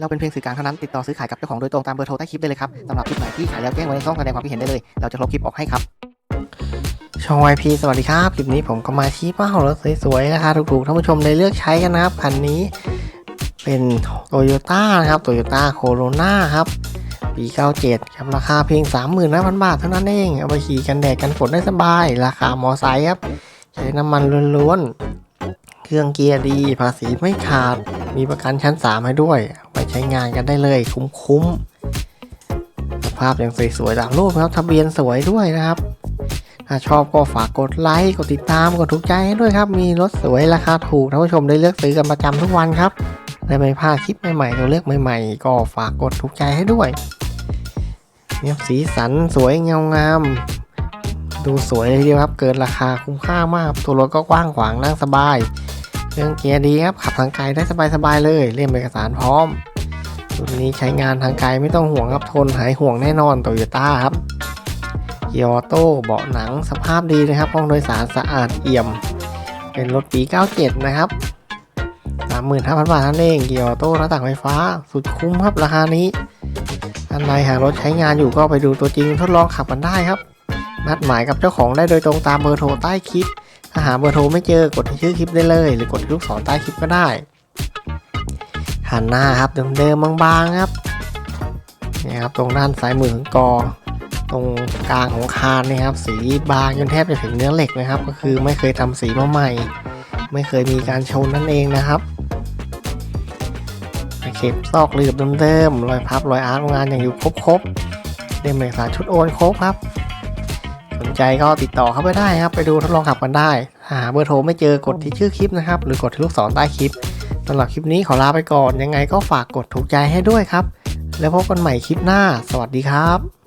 เราเป็นเพียงสื่อกลางเท่านั้น ติดต่อซื้อขายกับเจ้าของโดยตรงตามเบอร์โทรใต้คลิปได้เลยครับสำหรับคลิปไหนที่ขายแล้วแจ้งไว้ในช่องแสดงความคิดเห็นได้เลย เราจะลบคลิปออกให้ครับช่อง YP สวัสดีครับ คลิปนี้ผมก็มาชี้เป้ารถสวยๆราคาถูกๆท่านผู้ชมได้เลือกใช้กันนะครับคันนี้เป็นโตโยต้านะครับโตโยต้าโคโรนาครับปี 97 ครับ ราคาเพียง 35,000 บาทเท่านั้นเอง เอาไปขี่กันแดดกันฝนได้สบาย ราคามอไซค์ครับ ใช้น้ำมันล้วนๆ เครื่องเกียร์ดี ภาษีไม่ขาด มีประกันชั้น 3 ให้ด้วย ใช้งานกันได้เลยคุ้มๆสภาพยังสวยๆตามรูปครับทะเบียนสวยด้วยนะครับ ถ้าชอบก็ฝากกดไลค์กดติดตามกดถูกใจให้ด้วยครับ มีรถสวยราคาถูกท่านผู้ชมได้เลือกซื้อกันประจำทุกวันครับและไม่พลาดคลิปใหม่ๆตัวเลือกใหม่ๆ ก็ฝากกดถูกใจให้ด้วยเนี่ยสีสันสวยเงางามดูสวยเลยทีเดียวครับ เกินราคาคุ้มค่ามาก ตัวรถก็กว้างขวางนั่งสบาย เครื่องเกียร์ดีครับ ขับทางไกลได้สบายๆเลย เล่มเอกสารพร้อม รุ่นนี้ใช้งานทางไกลไม่ต้องห่วงครับทนหายห่วงแน่นอนโตโยต้าครับเกียร์ออโต้เบาะหนังสภาพดีนะครับห้องโดยสารสะอาดเอี่ยม เป็นรถปี 97 นะครับ 35,000 บาทเท่านั้นเองเกียร์ออโต้หน้าต่างไฟฟ้า สุดคุ้มครับราคานี้ท่านใดหารถใช้งานอยู่ก็ไปดูตัวจริงทดลองขับกันได้ครับ นัดหมายกับเจ้าของได้โดยตรงตามเบอร์โทรใต้คลิป ถ้าหาเบอร์โทรไม่เจอกดที่ชื่อคลิปได้เลย หรือกดที่ลูกศรใต้คลิปก็ได้ หันหน้าครับเดิมๆบางๆครับนี่ครับตรงด้านซ้ายมือของกอ ตรงกลางของคานเนยครับ สีบางจนแทบจะถึงเนื้อเหล็กนะครับ ก็คือไม่เคยทำสีมาใหม่ ไม่เคยมีการชนนั่นเองนะครับเข็บซอกหลืบเดิมๆรอยพับรอยอาร์ตงานอย่างอยู่ครบๆเล่มเอกสารชุดโอนครบครับ สนใจก็ติดต่อเข้าไปได้ครับ ไปดูทดลองขับกันได้หาเบอร์โทรไม่เจอกดที่ชื่อคลิปนะครับ หรือกดที่ลูกศรใต้คลิป สำหรับคลิปนี้ขอลาไปก่อนยังไงก็ฝากกดถูกใจให้ด้วยครับ แล้วพบกันใหม่คลิปหน้า สวัสดีครับ